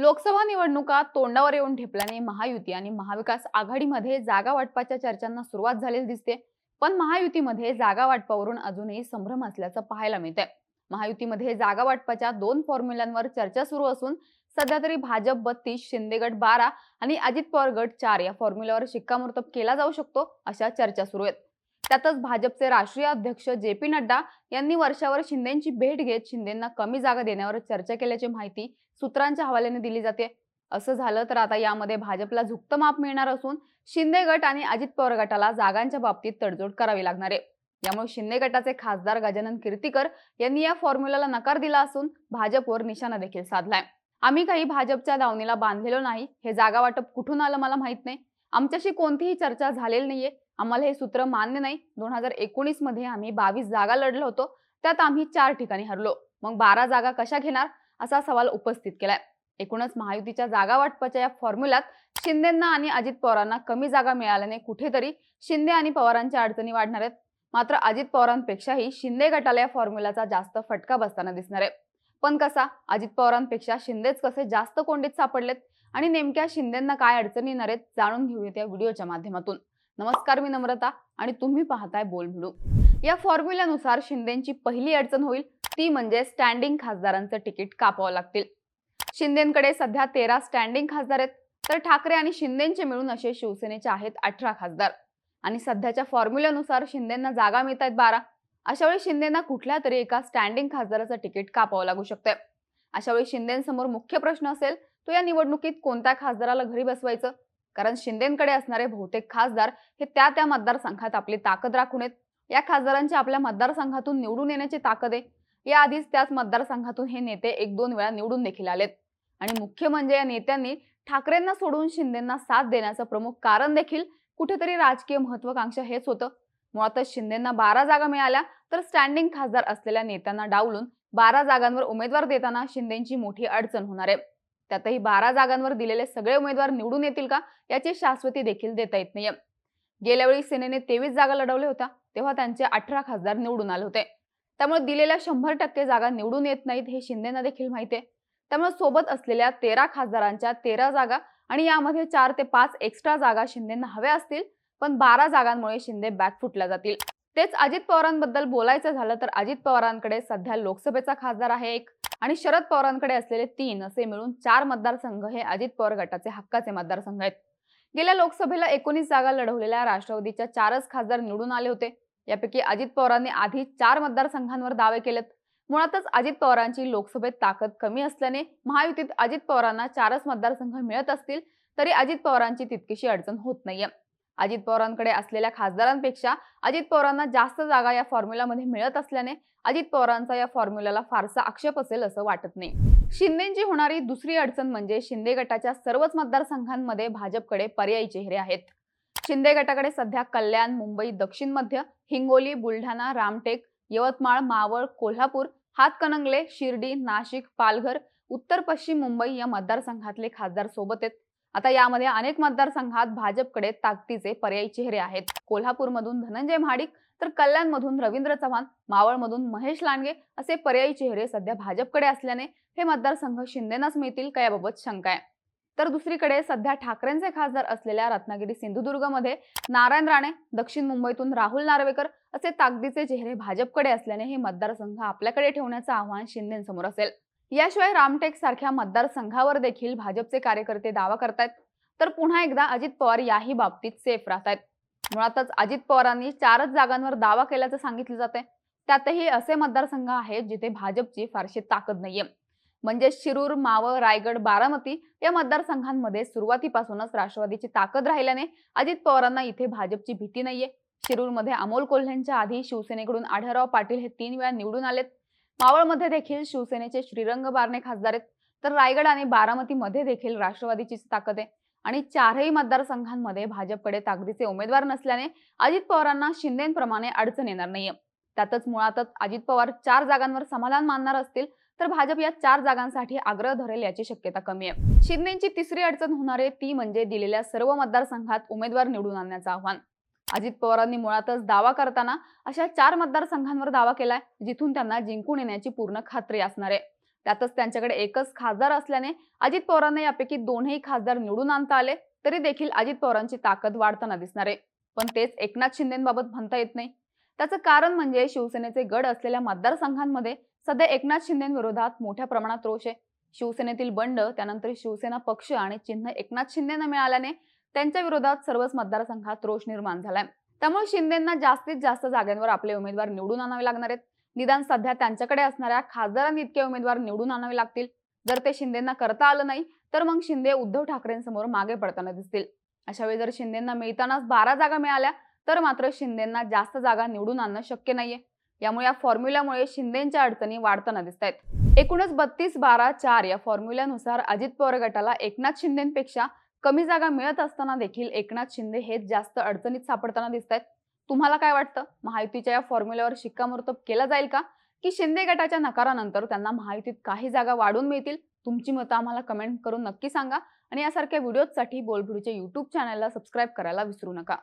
लोकसभा निवडणुका तोंडावर येऊन ठेपल्याने महायुती आणि महाविकास आघाडीमध्ये जागा वाटपाच्या चर्चांना सुरुवात झालेली दिसते. पण महायुतीमध्ये जागा वाटपावरून अजूनही संभ्रम असल्याचं पाहायला मिळतंय. महायुतीमध्ये जागा वाटपाच्या दोन फॉर्म्युल्यांवर चर्चा सुरू असून सध्या तरी भाजप बत्तीस शिंदेगड बारा आणि अजित पवार गट चार या फॉर्म्युल्यावर शिक्कामोर्तब केला जाऊ शकतो अशा चर्चा सुरू आहेत. त्यातच भाजपचे राष्ट्रीय अध्यक्ष जे पी नड्डा यांनी वर्षावर शिंदेची भेट घेत शिंदेंना कमी जागा देण्यावर चर्चा केल्याची माहिती सूत्रांच्या हवाल्याने दिली जाते. असं झालं तर आता यामध्ये भाजपला झुकतं माप मिळणार असून शिंदे गट आणि अजित पवार गटाला जागांच्या बाबतीत तडजोड करावी लागणार आहे. यामुळे शिंदे गटाचे खासदार गजानन कीर्तीकर यांनी या फॉर्म्युलाला नकार दिला असून भाजपवर निशाणा देखील साधलाय. आम्ही काही भाजपच्या दावणीला बांधलेलो नाही. हे जागा वाटप कुठून आलं मला माहीत नाही. आमच्याशी कोणतीही चर्चा झालेली नाहीये. आम्हाला हे सूत्र मान्य नाही. दोन हजार एकोणीसमध्ये आम्ही बावीस जागा लढलो होतो. त्यात आम्ही चार ठिकाणी हरलो. मग बारा जागा कशा घेणार? असा सवाल उपस्थित केलाय. एकूणच महायुतीच्या जागा वाटपाच्या या फॉर्म्युल्यात शिंदेंना आणि अजित पवारांना कमी जागा मिळाल्याने कुठेतरी शिंदे आणि पवारांच्या अडचणी वाढणार आहेत. मात्र अजित पवारांपेक्षाही शिंदे गटाला या फॉर्म्युलाचा जास्त फटका बसताना दिसणार आहे. पण कसा? अजित पवारांपेक्षा शिंदेच कसे जास्त कोंडीत सापडलेत? आणि नेमक्या शिंदेंना काय अडचणी येणार आहेत? जाणून घेऊयात या व्हिडिओच्या माध्यमातून. नमस्कार मी नम्रता आणि तुम्ही पाहताय बोल व्हिडिओ या फॉर्म्युल्यानुसार शिंदेची पहिली अडचण होईल. ती म्हणजे स्टँडिंग खासदारांचं तिकीट कापावं लागतील. शिंदेकडे सध्या तेरा स्टँडिंग खासदार आहेत. तर ठाकरे आणि शिंदेचे मिळून असे शिवसेनेचे आहेत अठरा खासदार. आणि सध्याच्या फॉर्म्युल्यानुसार शिंदेना जागा मिळत आहेत बारा. अशा वेळी शिंदेना कुठल्या तरी एका स्टँडिंग खासदाराचं तिकीट कापावं लागू शकतंय. अशा वेळी शिंदेसमोर मुख्य प्रश्न असेल तो या निवडणुकीत कोणत्या खासदाराला घरी बसवायचं? कारण शिंदेकडे असणारे बहुतेक खासदार हे त्या त्या मतदारसंघात आपली ताकद राखून आहेत. या खासदारांची आपल्या मतदारसंघातून निवडून येण्याची ताकद आहे. याआधीच त्याच मतदारसंघातून हे नेते एक दोन वेळा निवडून देखील आलेत. आणि मुख्य म्हणजे या नेत्यांनी ठाकरेंना सोडून शिंदेना साथ देण्याचं प्रमुख कारण देखील कुठेतरी राजकीय महत्वाकांक्षा हेच होतं. मुळातच शिंदेना बारा जागा मिळाल्या तर स्टँडिंग खासदार असलेल्या नेत्यांना डावलून बारा जागांवर उमेदवार देताना शिंदेची मोठी अडचण होणार आहे. त्यातही बारा जागांवर दिलेले सगळे उमेदवार निवडून येतील का याची शाश्वती देखील देता येत नाहीये. गेल्यावेळी सेनेने तेवीस जागा लढवल्या होत्या तेव्हा त्यांचे अठरा खासदार निवडून आले होते. त्यामुळे दिलेल्या शंभर टक्के जागा निवडून येत नाहीत हे शिंदेना देखील माहिती आहे. त्यामुळे सोबत असलेल्या तेरा खासदारांच्या तेरा जागा आणि यामध्ये चार ते पाच एक्स्ट्रा जागा शिंदेना हव्या असतील पण बारा जागांमुळे शिंदे बॅकफुटला जातील. तेच अजित पवारांबद्दल बोलायचं झालं तर अजित पवारांकडे सध्या लोकसभेचा खासदार आहे एक आणि शरद पवारांकडे असलेले तीन असे मिळून चार मतदारसंघ हे अजित पवार गटाचे हक्काचे मतदारसंघ आहेत. गेल्या लोकसभेला एकोणीस जागा लढवलेल्या राष्ट्रवादीच्या चारच खासदार निवडून आले होते. यापैकी अजित पवारांनी आधी चार मतदारसंघांवर दावे केलेत. मुळातच अजित पवारांची लोकसभेत ताकद कमी असल्याने महायुतीत अजित पवारांना चारच मतदारसंघ मिळत असतील तरी अजित पवारांची तितकीशी अडचण होत नाहीये. अजित पवारांकडे असलेल्या खासदारांपेक्षा अजित पवारांना जास्त जागा या फॉर्म्युलामध्ये मिळत असल्याने अजित पवारांचा या फॉर्म्युलाला फारसा आक्षेप असेल असं वाटत नाही. शिंदेची होणारी दुसरी अडचण म्हणजे शिंदे गटाच्या सर्वच मतदारसंघांमध्ये भाजपकडे पर्यायी चेहरे आहेत. शिंदे गटाकडे सध्या कल्याण मुंबई दक्षिण मध्य हिंगोली बुलढाणा रामटेक यवतमाळ मावळ कोल्हापूर हातकणंगले शिर्डी नाशिक पालघर उत्तर पश्चिम मुंबई या मतदारसंघातले खासदार सोबत आहेत. आता यामध्ये अनेक मतदारसंघात भाजपकडे ताकदीचे पर्यायी चेहरे आहेत. कोल्हापूरमधून धनंजय महाडिक तर कल्याणमधून रवींद्र चव्हाण मावळमधून महेश लांडगे असे पर्यायी चेहरे सध्या भाजपकडे असल्याने हे मतदारसंघ शिंदेनाच मिळतील का याबाबत शंका आहे. तर दुसरीकडे सध्या ठाकरेंचे खासदार असलेल्या रत्नागिरी सिंधुदुर्गमध्ये नारायण राणे दक्षिण मुंबईतून राहुल नार्वेकर असे ताकदीचे चेहरे भाजपकडे असल्याने हे मतदारसंघ आपल्याकडे ठेवण्याचं आव्हान शिंदेसमोर असेल. याशिवाय रामटेक सारख्या मतदारसंघावर देखील भाजपचे कार्यकर्ते दावा करतायत. तर पुन्हा एकदा अजित पवार याही बाबतीत सेफ राहत मुळातच अजित पवारांनी चारच जागांवर दावा केल्याचं सांगितलं जाते त्यातही असे मतदारसंघ आहेत जिथे भाजपची फारशी ताकद नाहीये. म्हणजे शिरूर मावळ रायगड बारामती या मतदारसंघांमध्ये सुरुवातीपासूनच राष्ट्रवादीची ताकद राहिल्याने अजित पवारांना इथे भाजपची भीती नाहीये. शिरूरमध्ये अमोल कोल्हेंच्या आधी शिवसेनेकडून आढळराव पाटील हे तीन वेळा निवडून आलेत. मावळमध्ये देखील शिवसेनेचे श्रीरंग बारणे खासदार आहेत. तर रायगड आणि बारामतीमध्ये देखील राष्ट्रवादीचीच ताकद आहे. आणि चारही मतदारसंघांमध्ये भाजपकडे ताकदीचे उमेदवार नसल्याने अजित पवारांना शिंदेप्रमाणे अडचण येणार नाहीये. त्यातच मुळातच अजित पवार चार जागांवर समाधान मानणार असतील तर भाजप या चार जागांसाठी आग्रह धरेल याची शक्यता कमी आहे. शिंदेची तिसरी अडचण होणार आहे ती म्हणजे दिलेल्या सर्व मतदारसंघात उमेदवार निवडून आणण्याचं आव्हान. अजित पवारांनी मुळातच दावा करताना अशा चार मतदारसंघांवर दावा केलाय जिथून त्यांना जिंकून येण्याची पूर्ण खात्री असणार आहे. त्यातच त्यांच्याकडे एकच खासदार असल्याने अजित पवारांना यापैकी दोनही खासदार निवडून आणता आले तरी देखील अजित पवारांची ताकद वाढताना दिसणार आहे. पण तेच एकनाथ शिंदेबाबत म्हणता येत नाही. त्याचं कारण म्हणजे शिवसेनेचे गड असलेल्या मतदारसंघांमध्ये सध्या एकनाथ शिंदेविरोधात मोठ्या प्रमाणात रोष आहे. शिवसेनेतील बंड त्यानंतर शिवसेना पक्ष आणि चिन्ह एकनाथ शिंदेना मिळाल्याने त्यांच्या विरोधात सर्वच मतदारसंघात रोष निर्माण झालाय. त्यामुळे शिंदेना जास्तीत जास्त जागांवर आपले उमेदवार निवडून आणावे लागणार आहेत. निदान सध्या त्यांच्याकडे असणाऱ्या खासदारांनी इतके उमेदवार निवडून आणावे लागतील. जर ते शिंदेना करता आलं नाही तर मग शिंदे उद्धव ठाकरेंसमोर मागे पडताना दिसतील. अशा वेळी जर शिंदेना मिळतानाच बारा जागा मिळाल्या तर मात्र शिंदेना जास्त जागा निवडून आणणं शक्य नाहीये. यामुळे या फॉर्म्युल्यामुळे शिंदेच्या अडचणी वाढताना दिसत आहेत एकूणच बत्तीस बारा चार या फॉर्म्युल्यानुसार अजित पवार गटाला एकनाथ शिंदेपेक्षा कमी जागा मिळत असताना देखील एकनाथ शिंदे हेच जास्त अडचणीत सापडताना दिसत आहेत तुम्हाला काय वाटतं? महायुतीच्या या फॉर्म्युल्यावर शिक्कामोर्तब केला जाईल का? की शिंदे गटाच्या नकारानंतर त्यांना महायुतीत काही जागा वाढून मिळतील? तुमची मतं आम्हाला कमेंट करून नक्की सांगा. आणि यासारख्या व्हिडिओजसाठी बोलभिडूच्या युट्यूब चॅनलला सबस्क्राईब करायला विसरू नका.